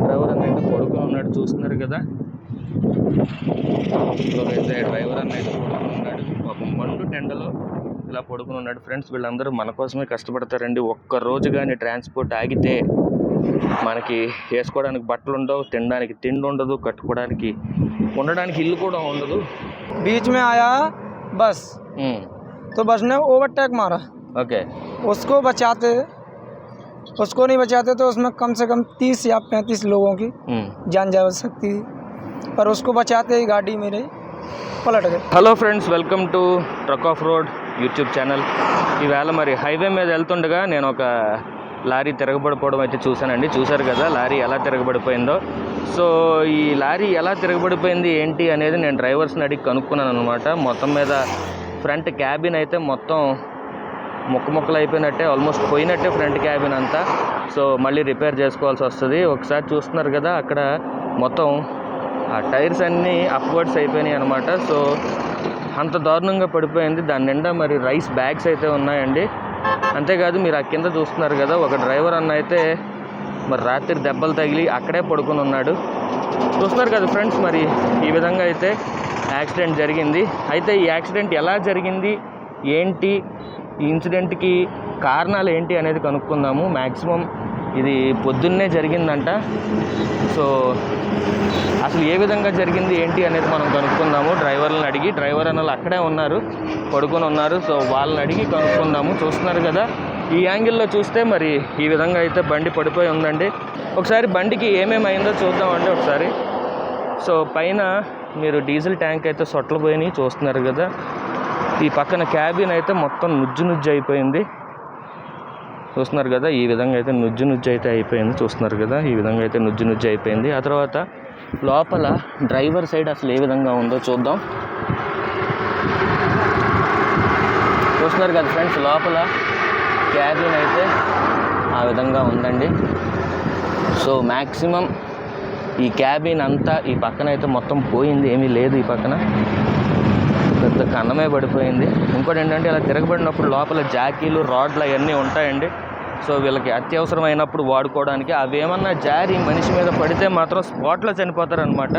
Driver అన్న అయితే పడుకొని ఉన్నాడు చూస్తున్నారు కదా అయితే డ్రైవర్ అన్న అయితే పడుకొని ఉన్నాడు పాపం మండు టెండలో ఇలా పడుకొని ఉన్నాడు ఫ్రెండ్స్ వీళ్ళందరూ మన కోసమే కష్టపడతారండి ఒక్క రోజు కానీ ట్రాన్స్పోర్ట్ ఆగితే మనకి వేసుకోవడానికి బట్టలు ఉండవు తినడానికి తిండి ఉండదు కట్టుకోవడానికి ఉండడానికి ఇల్లు కూడా ఉండదు बीच में आया बस ఉమ్, तो बस ने ओवरटेक मारा ఓకే उसको बचाते उसको नहीं बचाते तो उसमें कम से कम तीस या पैंतीस लोगों की ఉమ్. जान जा सकती थी पर उसको बचाते ही गाड़ी मेरे पलट गई hello friends welcome to truck of road YouTube channel ఈవేళ మరి హైవే మీద వెళ్తుండగా నేను ఒక లారీ తిరగబడిపోవడం అయితే చూశానండి చూశారు కదా లారీ ఎలా తిరగబడిపోయిందో సో ఈ లారీ ఎలా తిరగబడిపోయింది ఏంటి అనేది నేను డ్రైవర్స్ని అడిగి కనుక్కున్నాను అనమాట మొత్తం మీద ఫ్రంట్ క్యాబిన్ అయితే మొత్తం ముక్క ముక్కలు అయిపోయినట్టే ఆల్మోస్ట్ పోయినట్టే ఫ్రంట్ క్యాబిన్ అంతా. సో మళ్ళీ రిపేర్ చేసుకోవాల్సి వస్తుంది. ఒకసారి చూస్తున్నారు కదా అక్కడ మొత్తం ఆ టైర్స్ అన్నీ అప్వర్డ్స్ అయిపోయినాయి అనమాట సో అంత దారుణంగా పడిపోయింది. దాని నిండా మరి రైస్ బ్యాగ్స్ అయితే ఉన్నాయండి. అంతేకాదు మీరు ఆ కింద చూస్తున్నారు కదా ఒక డ్రైవర్ అన్న అయితే మరి రాత్రి దెబ్బలు తగిలి అక్కడే పడుకొని ఉన్నాడు. చూస్తున్నారు కదా ఫ్రెండ్స్ మరి ఈ విధంగా అయితే యాక్సిడెంట్ జరిగింది. అయితే ఈ యాక్సిడెంట్ ఎలా జరిగింది? ఏంటి? ఈ ఇన్సిడెంట్కి కారణాలు ఏంటి అనేది కనుక్కుందాము. మ్యాక్సిమం ఇది పొద్దున్నే జరిగిందంట. సో అసలు ఏ విధంగా జరిగింది ఏంటి అనేది మనం కనుక్కుందాము. డ్రైవర్లను అడిగి డ్రైవర్ అన్నలు అక్కడే ఉన్నారు పడుకొని ఉన్నారు. సో వాళ్ళని అడిగి కనుక్కుందాము. చూస్తున్నారు కదా ఈ యాంగిల్లో చూస్తే మరి ఈ విధంగా అయితే బండి పడిపోయి ఉందండి. ఒకసారి బండికి ఏమేమి అయిందో చూద్దామండి ఒకసారి. సో పైన మీరు డీజిల్ ట్యాంక్ అయితే సొట్లు పోయినాయి చూస్తున్నారు కదా. ఈ పక్కన క్యాబిన్ అయితే మొత్తం నుజ్జు నుజ్జు అయిపోయింది. చూస్తున్నారు కదా ఈ విధంగా అయితే నుజ్జు నుజ్జు అయితే అయిపోయింది. చూస్తున్నారు కదా ఈ విధంగా అయితే నుజ్జు నుజ్జు అయిపోయింది. ఆ తర్వాత లోపల డ్రైవర్ సైడ్ అసలు ఏ విధంగా ఉందో చూద్దాం. చూస్తున్నారు కదా ఫ్రెండ్స్ లోపల క్యాబిన్ అయితే ఆ విధంగా ఉందండి. సో మ్యాక్సిమం ఈ క్యాబిన్ అంతా ఈ పక్కన అయితే మొత్తం పోయింది. ఏమీ లేదు ఈ పక్కన. పెద్ద కన్నమే పడిపోయింది. ఇంకోటి ఏంటంటే ఇలా తిరగబడినప్పుడు లోపల జాకీలు రాడ్లు అవన్నీ ఉంటాయండి. సో వీళ్ళకి అత్యవసరమైనప్పుడు వాడుకోవడానికి అవేమన్నా జారి మనిషి మీద పడితే మాత్రం స్పాట్లో చనిపోతారనమాట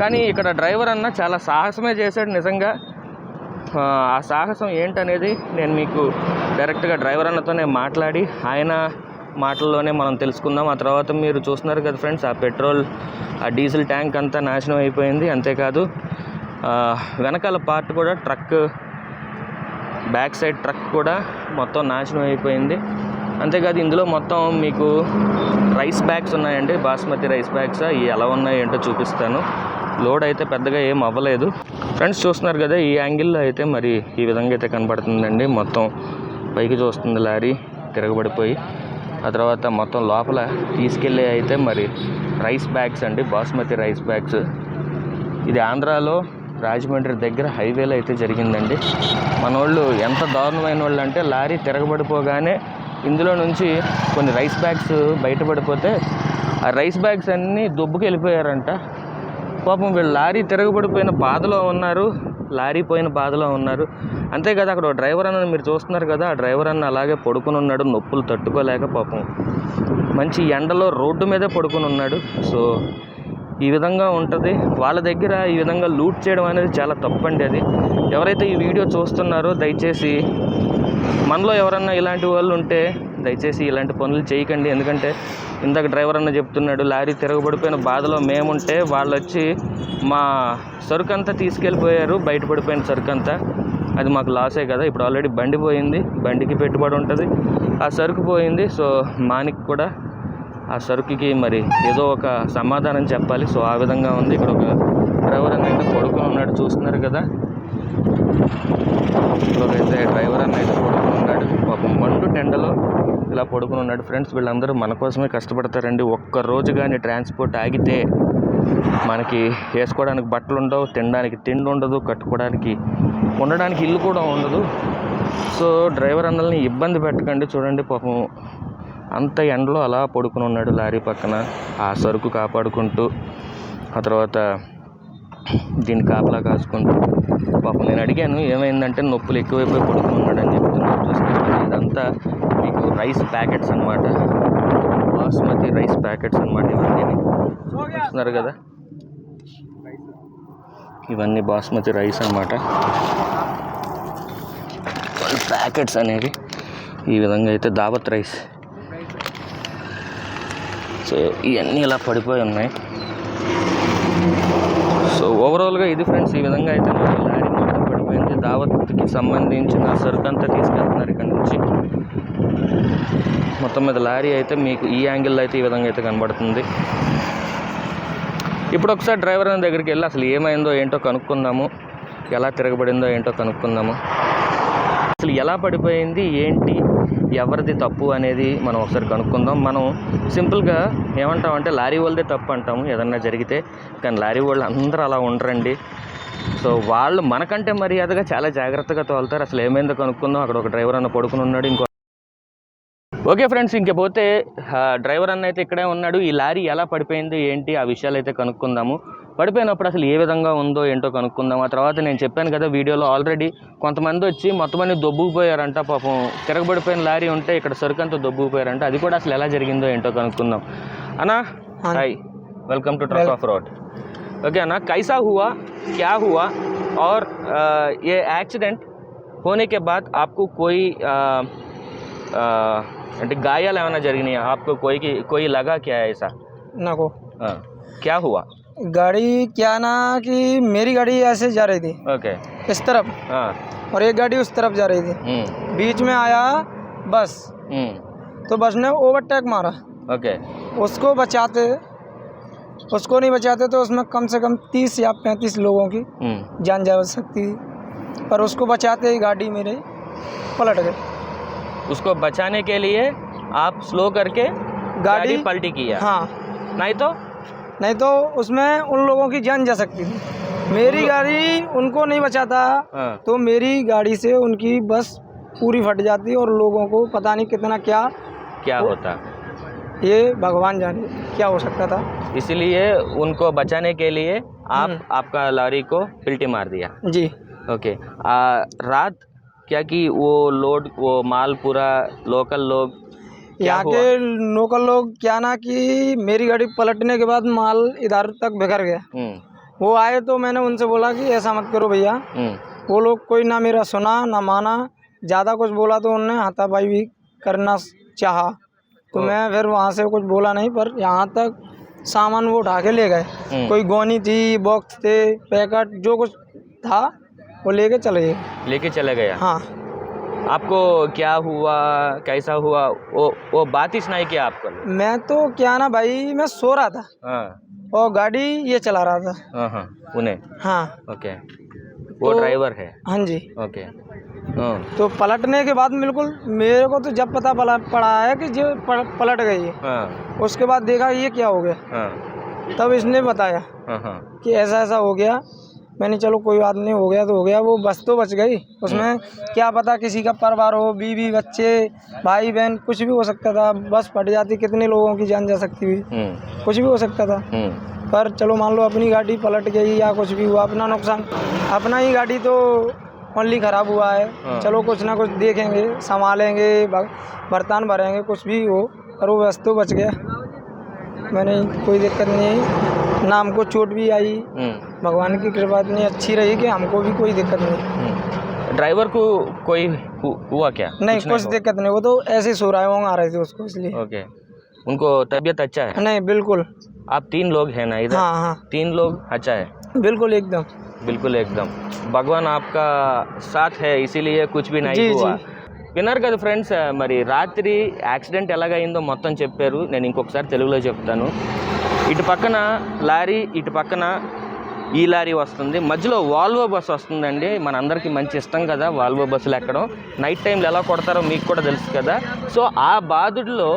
కానీ ఇక్కడ డ్రైవర్ అన్న చాలా సాహసమే చేశాడు నిజంగా. ఆ, సాహసం ఏంటనేది నేను మీకు డైరెక్ట్గా డ్రైవర్ అన్నతోనే మాట్లాడి ఆయన మాటల్లోనే మనం తెలుసుకుందాం. ఆ తర్వాత మీరు చూస్తున్నారు కదా ఫ్రెండ్స్ ఆ పెట్రోల్ ఆ డీజిల్ ట్యాంక్ అంతా నాశనం అయిపోయింది. అంతేకాదు వెనకాల పార్ట్ కూడా ట్రక్ బ్యాక్ సైడ్ ట్రక్ కూడా మొత్తం నాశనం అయిపోయింది. అంతేకాదు ఇందులో మొత్తం మీకు రైస్ బ్యాగ్స్ ఉన్నాయండి. బాస్మతి రైస్ బ్యాగ్స్ ఇవి ఎలా ఉన్నాయి ఏంటో చూపిస్తాను. లోడ్ అయితే పెద్దగా ఏం అవ్వలేదు. ఫ్రెండ్స్ చూస్తున్నారు కదా ఈ యాంగిల్లో అయితే మరి ఈ విధంగా అయితే కనబడుతుందండి మొత్తం పైకి చూస్తుంది లారీ తిరగబడిపోయి. ఆ తర్వాత మొత్తం లోపల తీసుకెళ్ళి అయితే మరి రైస్ బ్యాగ్స్ అండి. బాస్మతి రైస్ బ్యాగ్స్ ఇది ఆంధ్రాలో రాజమండ్రి దగ్గర హైవేలో అయితే జరిగిందండి. మన వాళ్ళు ఎంత దారుణమైన వాళ్ళు అంటే లారీ తిరగబడిపోగానే ఇందులో నుంచి కొన్ని రైస్ బ్యాగ్స్ బయటపడిపోతే ఆ రైస్ బ్యాగ్స్ అన్నీ దుబ్బుకి వెళ్ళిపోయారంట పాపం వీళ్ళు లారీ తిరగబడిపోయిన బాధలో ఉన్నారు లారీ పోయిన బాధలో ఉన్నారు. అంతేకాదు అక్కడ డ్రైవర్ అన్న మీరు చూస్తున్నారు కదా ఆ డ్రైవర్ అన్న అలాగే పడుకుని ఉన్నాడు నొప్పులు తట్టుకోలేక పాపం. మంచి ఎండలో రోడ్డు మీదే పడుకుని ఉన్నాడు. సో ఈ విధంగా ఉంటుంది. వాళ్ళ దగ్గర ఈ విధంగా లూట్ చేయడం అనేది చాలా తప్పండి అది. ఎవరైతే ఈ వీడియో చూస్తున్నారో దయచేసి మనలో ఎవరన్నా ఇలాంటి వాళ్ళు ఉంటే దయచేసి ఇలాంటి పనులు చేయకండి. ఎందుకంటే ఇందాక డ్రైవర్ అన్న చెప్తున్నాడు లారీ తిరగబడిపోయిన బాధలో మేముంటే వాళ్ళు వచ్చి మా సరుకు అంతా తీసుకెళ్ళిపోయారు బయటపడిపోయిన సరుకు అంతా అది మాకు లాసే కదా ఇప్పుడు ఆల్రెడీ బండి పోయింది బండికి పెట్టుబడి ఉంటుంది. ఆ సరుకు పోయింది సో మానికి కూడా ఆ సరుకుకి మరి ఏదో ఒక సమాధానం చెప్పాలి. సో ఆ విధంగా ఉంది. ఇక్కడ ఒక డ్రైవర్ అన్న అయితే పడుకుని ఉన్నాడు. చూస్తున్నారు కదా? అయితే డ్రైవర్ అన్న అయితే ఉన్నాడు. పాపం మండు టెండలో ఇలా పడుకొని ఉన్నాడు. ఫ్రెండ్స్ వీళ్ళందరూ మన కోసమే కష్టపడతారండి. ఒక్క రోజు కానీ ట్రాన్స్పోర్ట్ ఆగితే మనకి వేసుకోవడానికి బట్టలు ఉండవు తినడానికి తిండి ఉండదు కట్టుకోవడానికి ఉండడానికి ఇల్లు కూడా ఉండదు. సో డ్రైవర్ అన్నల్ని ఇబ్బంది పెట్టకండి. చూడండి పాపం అంత ఎండలో అలా పడుకుని ఉన్నాడు లారీ పక్కన. ఆ సరుకు కాపాడుకుంటూ ఆ తర్వాత దీన్ని కాపలా కాసుకుంటూ పాపం నేను అడిగాను ఏమైందంటే నొప్పులు ఎక్కువైపోయి పడుకుని ఉన్నాడని అని చెప్తున్నాడు ఇదంతా మీకు రైస్ ప్యాకెట్స్ అన్నమాట. బాస్మతి రైస్ ప్యాకెట్స్ అనమాట ఇవన్నీ. చూస్తున్నారు కదా? ఇవన్నీ బాస్మతి రైస్ అనమాట ప్యాకెట్స్ అనేవి. ఈ విధంగా అయితే దావత్ రైస్. సో ఇవన్నీ ఇలా పడిపోయి ఉన్నాయి. సో ఓవరాల్గా ఇది ఫ్రెండ్స్ ఈ విధంగా అయితే మరి లారీ మొత్తం పడిపోయింది. దావత్కి సంబంధించిన సరుకు అంతా తీసుకెళ్తున్నారు ఇక్కడ నుంచి. మొత్తం మీద లారీ అయితే మీకు ఈ యాంగిల్లో అయితే ఈ విధంగా అయితే కనబడుతుంది. ఇప్పుడు ఒకసారి డ్రైవర్ అనే దగ్గరికి వెళ్ళి అసలు ఏమైందో ఏంటో కనుక్కుందాము. ఎలా తిరగబడిందో ఏంటో కనుక్కుందాము. అసలు ఎలా పడిపోయింది ఏంటి? ఎవరిది తప్పు అనేది మనం ఒకసారి కనుక్కుందాం. మనం సింపుల్గా ఏమంటామంటే లారీ వాళ్ళదే తప్పు అంటాము ఏదన్నా జరిగితే. కానీ లారీ వాళ్ళు అందరూ అలా ఉండరండి. సో వాళ్ళు మనకంటే మర్యాదగా చాలా జాగ్రత్తగా తోలుతారు. అసలు ఏమైందో కనుక్కుందాం. అక్కడ ఒక డ్రైవర్ అన్న పడుకుని ఉన్నాడు ఇంకో ఓకే ఫ్రెండ్స్ ఇంకపోతే డ్రైవర్ అన్న అయితే ఇక్కడే ఉన్నాడు. ఈ లారీ ఎలా పడిపోయింది ఏంటి? ఆ విషయాలు అయితే కనుక్కుందాము. పడిపోయినప్పుడు అసలు ఏ విధంగా ఉందో ఏంటో కనుక్కుందాం ఆ తర్వాత నేను చెప్పాను కదా వీడియోలో ఆల్రెడీ కొంతమంది వచ్చి మొత్తం అన్ని దొబ్బుకుపోయారంట పాపం తిరగబడిపోయిన లారీ ఉంటే ఇక్కడ సరుకు అంతా దొబ్బుకుపోయారంట అది కూడా అసలు ఎలా జరిగిందో ఏంటో కనుక్కుందాం అన్నా हाँ hi welcome to truck of road okay ना कैसा हुआ क्या हुआ और अ, ये एक्सीडेंट होने के बाद आपको कोई अ, अ, అంటే గాయాలు ఏమైనా జరిగినాయా आपको कोई की कोई लगा क्या ऐसा ना को हाँ, क्या हुआ गाड़ी क्या ना कि मेरी गाड़ी ऐसे जा रही थी। ओके। इस तरफ़। हाँ। और एक गाड़ी उस तरफ़ जा रही थी। हम्म। बीच में आया बस। हम्म। तो बस ने ओवरटेक मारा। ओके। उसको बचाते उसको नहीं बचाते तो उसमें कम से कम तीस या पैंतीस लोगों की हम्म। जान जा सकती थी। पर उसको बचाते ही गाड़ी मेरे पलट गई। उसको बचाने के लिए आप स्लो करके गाड़ी गाड़ी पलटी किया हाँ। नहीं तो नहीं तो उसमें उन लोगों की जान जा सकती थी। मेरी गाड़ी उनको नहीं बचाता। हाँ। तो मेरी गाड़ी से उनकी बस पूरी फट जाती और लोगों को पता नहीं कितना क्या क्या होता। ये भगवान जाने क्या हो सकता था। इसलिए उनको बचाने के लिए आप हम्म। आपका लॉरी को पिल्टी मार दिया। जी। ओके। आ, रात क्या कि वो लोड वो माल पूरा लोकल लोग यहाँ के लोकल लोग क्या ना कि मेरी गाड़ी पलटने के बाद माल इधर तक बिखर गया। हम्म, वो आए तो मैंने उनसे बोला कि ऐसा मत करो भैया। हम्म, वो लोग कोई ना मेरा सुना ना माना। ज़्यादा कुछ बोला तो उनने हाथापाई भी करना चाहा। तो मैं फिर वहाँ से कुछ बोला नहीं पर यहाँ तक सामान वो उठा के ले गए। हम्म, कोई गोनी थी बॉक्स थे पैकेट जो कुछ था वो लेके चले गए। लेके चले गए हाँ। आपको क्या हुआ? कैसा हुआ? वो वो बात ही सुनाई क्या आपको? मैं तो क्या ना भाई मैं सो रहा था। हाँ। और गाड़ी ये चला रहा था। हाँ हाँ। उन्हें हाँ। ओके वो तो- ड्राइवर है? हाँ जी। ओके हाँ। तो पलटने के बाद बिल्कुल मेरे को तो जब पता पड़ा है कि जो पलट गई है। हाँ। उसके बाद देखा ये क्या हो गया। हाँ। तब इसने बताया हाँ हाँ। कि ऐसा ऐसा हो गया। मैंने चलो कोई बात नहीं हो गया तो हो गया वो बस तो बच गई। उसमें क्या पता किसी का परिवार हो बीवी बच्चे भाई बहन कुछ भी हो सकता था बस फट जाती कितने लोगों की जान जा सकती हुई। हम्म। कुछ भी हो सकता था। हम्म। पर चलो मान लो अपनी गाड़ी पलट गई या कुछ भी हुआ अपना नुकसान अपना ही गाड़ी तो ओनली ख़राब हुआ हाँ। है। चलो कुछ ना कुछ देखेंगे संभालेंगे बर्तन भरेंगे कुछ भी हो पर वो बस तो बच गया। मैंने कोई दिक्कत नहीं आई। ना हमको चोट भी आई। हम्म। भगवान की कृपा इतनी अच्छी रही कि हमको भी कोई दिक्कत नहीं। हम्म। ड्राइवर को कोई हुआ क्या? नहीं कुछ दिक्कत नहीं वो तो ऐसे सो रहा है आ रहे थे उसको इसलिए। ओके। उनको तबीयत अच्छा है? नहीं बिल्कुल। आप तीन लोग हैं ना इधर? हाँ हाँ। तीन लोग अच्छा है? बिल्कुल एकदम। बिल्कुल एकदम। भगवान आपका साथ है इसीलिए कुछ भी नहीं जी, हुआ। जी. విన్నారు కదా ఫ్రెండ్స్ మరి రాత్రి యాక్సిడెంట్ ఎలాగైందో మొత్తం చెప్పారు. నేను ఇంకొకసారి తెలుగులో చెప్తాను. ఇటు పక్కన లారీ ఇటు పక్కన ఈ లారీ వస్తుంది. మధ్యలో వాల్వో బస్ వస్తుందండి. మనందరికీ మంచి ఇష్టం కదా వాల్వో బస్సులు ఎక్కడం. నైట్ టైంలో ఎలా కొడతారో మీకు కూడా తెలుసు కదా. సో ఆ బాధుడిలో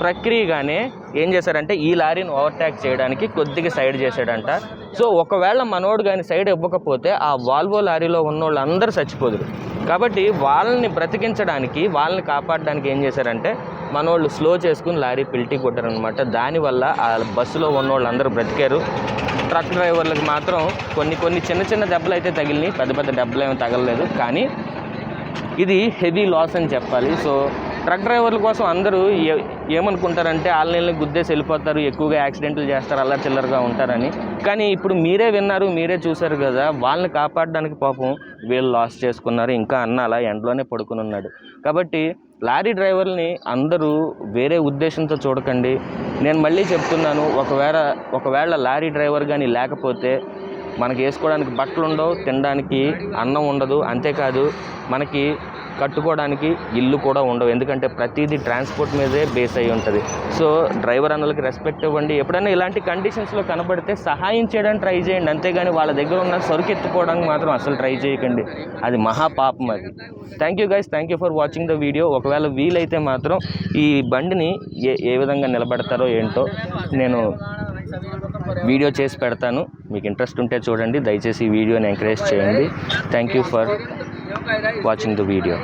ప్రక్రియగానే ఏం చేశారంటే ఈ లారీని ఓవర్టేక్ చేయడానికి కొద్దిగా సైడ్ చేశాడంట. సో ఒకవేళ మనోడు కానీ సైడ్ ఇవ్వకపోతే ఆ వాల్వో లారీలో ఉన్న వాళ్ళందరూ చచ్చిపోదురు. కాబట్టి వాళ్ళని బ్రతికించడానికి వాళ్ళని కాపాడడానికి ఏం చేశారంటే మనోళ్ళు స్లో చేసుకుని లారీ పిల్టీ కొట్టారనమాట దానివల్ల ఆ బస్సులో ఉన్న వాళ్ళందరూ బ్రతికారు. ట్రక్ డ్రైవర్లకు మాత్రం కొన్ని కొన్ని చిన్న చిన్న దెబ్బలు అయితే తగిలినాయి. పెద్ద పెద్ద దెబ్బలు ఏమీ తగలలేదు. కానీ ఇది హెవీ లాస్ అని చెప్పాలి. సో ట్రక్ డ్రైవర్ల కోసం అందరూ ఏ ఏమనుకుంటారంటే ఆన్లైన్లో గుద్దేసి వెళ్ళిపోతారు ఎక్కువగా యాక్సిడెంట్లు చేస్తారు అలా చిల్లరగా ఉంటారని. కానీ ఇప్పుడు మీరే విన్నారు మీరే చూశారు కదా వాళ్ళని కాపాడడానికి పాపం వీళ్ళు లాస్ చేసుకున్నారు ఇంకా అన్న అలా ఎండలోనే పడుకుని ఉన్నాడు. కాబట్టి లారీ డ్రైవర్ని అందరూ వేరే ఉద్దేశంతో చూడకండి. నేను మళ్ళీ చెప్తున్నాను ఒకవేళ ఒకవేళ లారీ డ్రైవర్ కానీ లేకపోతే మనకి వేసుకోవడానికి బట్టలు ఉండవు తినడానికి అన్నం ఉండదు అంతేకాదు మనకి కట్టుకోవడానికి ఇల్లు కూడా ఉండవు. ఎందుకంటే ప్రతిదీ ట్రాన్స్పోర్ట్ మీదే బేస్ అయి ఉంటుంది. సో డ్రైవర్ అన్నలకి రెస్పెక్ట్ ఇవ్వండి. ఎప్పుడైనా ఇలాంటి కండిషన్స్లో కనబడితే సహాయం చేయడానికి ట్రై చేయండి. అంతేగాని వాళ్ళ దగ్గర ఉన్న సరుకు ఎత్తుకోవడానికి మాత్రం అసలు ట్రై చేయకండి. అది మహా పాపం అది. Thank you guys thank you for watching the video ఒకవేళ వీలైతే మాత్రం ఈ బండిని ఏ ఏ విధంగా నిలబెడతారో ఏంటో నేను వీడియో చేసి పెడతాను. మీకు ఇంట్రెస్ట్ ఉంటే చూడండి. దయచేసి ఈ వీడియోని ఎంకరేజ్ చేయండి. Thank you for watching the video